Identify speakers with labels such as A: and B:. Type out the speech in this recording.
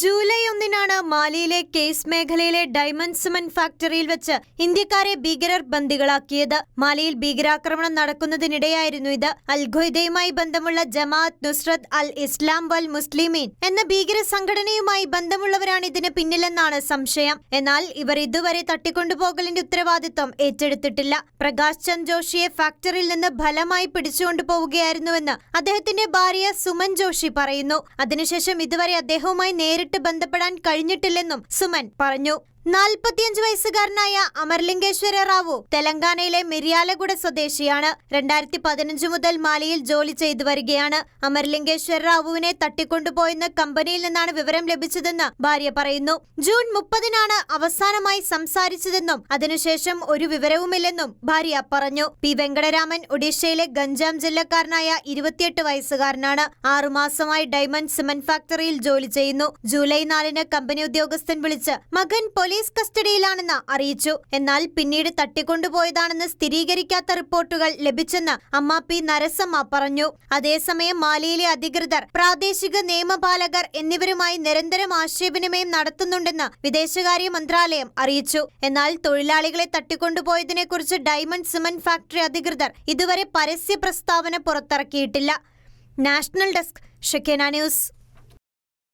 A: July ഒന്നിനാണ് മാലിയിലെ Kayes മേഖലയിലെ ഡയമണ്ട് സിമന്റ് ഫാക്ടറിയിൽ വെച്ച് ഇന്ത്യക്കാരെ ഭീകരർ ബന്ദികളാക്കിയത്. മാലിയിൽ ഭീകരാക്രമണം നടക്കുന്നതിനിടെയായിരുന്നു ഇത്. അൽഖ്വയ്ദയുമായി ബന്ധമുള്ള ജമാഅത്ത് നുസ്രത് അൽ ഇസ്ലാം വൽ മുസ്ലിമീൻ എന്ന ഭീകര സംഘടനയുമായി ബന്ധമുള്ളവരാണ് ഇതിന് പിന്നിലെന്നാണ് സംശയം. എന്നാൽ ഇവർ ഇതുവരെ തട്ടിക്കൊണ്ടുപോകലിന്റെ ഉത്തരവാദിത്വം ഏറ്റെടുത്തിട്ടില്ല. പ്രകാശ് ചന്ദ് ജോഷിയെ ഫാക്ടറിയിൽ നിന്ന് ഫലമായി പിടിച്ചുകൊണ്ടുപോവുകയായിരുന്നുവെന്ന് അദ്ദേഹത്തിന്റെ ഭാര്യ സുമൻ ജോഷി പറയുന്നു. അതിനുശേഷം ഇതുവരെ അദ്ദേഹവുമായി നേരിട്ട് ബന്ധപ്പെടാൻ കഴിഞ്ഞിട്ടില്ലെന്നും സുമൻ പറഞ്ഞു നാൽപ്പത്തിയഞ്ച് വയസ്സുകാരനായ അമർലിംഗേശ്വര റാവു തെലങ്കാനയിലെ മിരിയാലഗുഡ സ്വദേശിയാണ്. രണ്ടായിരത്തി പതിനഞ്ച് മുതൽ മാലിയിൽ ജോലി ചെയ്തു വരികയാണ്. അമർലിംഗേശ്വര റാവുവിനെ തട്ടിക്കൊണ്ടുപോയെന്ന് കമ്പനിയിൽ നിന്നാണ് വിവരം ലഭിച്ചതെന്ന് ഭാര്യ പറയുന്നു. ജൂൺ മുപ്പതിനാണ് അവസാനമായി സംസാരിച്ചതെന്നും അതിനുശേഷം ഒരു വിവരവുമില്ലെന്നും ഭാര്യ പറഞ്ഞു. പി. വെങ്കടരാമൻ ഒഡീഷയിലെ ഗഞ്ചാം ജില്ലക്കാരനായ ഇരുപത്തിയെട്ട് വയസ്സുകാരനാണ്. ആറുമാസമായി ഡയമണ്ട് സിമന്റ് ഫാക്ടറിയിൽ ജോലി ചെയ്യുന്നു. ജൂലൈ നാലിന് കമ്പനി ഉദ്യോഗസ്ഥൻ വിളിച്ച് മകൻ പോലീസ് കസ്റ്റഡിയിലാണെന്ന് അറിയിച്ചു. എന്നാൽ പിന്നീട് തട്ടിക്കൊണ്ടുപോയതാണെന്ന് സ്ഥിരീകരിക്കാത്ത റിപ്പോർട്ടുകൾ ലഭിച്ചെന്ന് അമ്മ പി നരസമ്മ പറഞ്ഞു. അതേസമയം മാലിയിലെ അധികൃതർ പ്രാദേശിക നിയമപാലകർ എന്നിവരുമായി നിരന്തരം ആശയവിനിമയം നടത്തുന്നുണ്ടെന്ന് വിദേശകാര്യ മന്ത്രാലയം അറിയിച്ചു. എന്നാൽ തൊഴിലാളികളെ തട്ടിക്കൊണ്ടുപോയതിനെക്കുറിച്ച് ഡയമണ്ട് സിമന്റ് ഫാക്ടറി അധികൃതർ ഇതുവരെ പരസ്യ പ്രസ്താവന പുറത്തിറക്കിയിട്ടില്ല. National desk Shekinah news.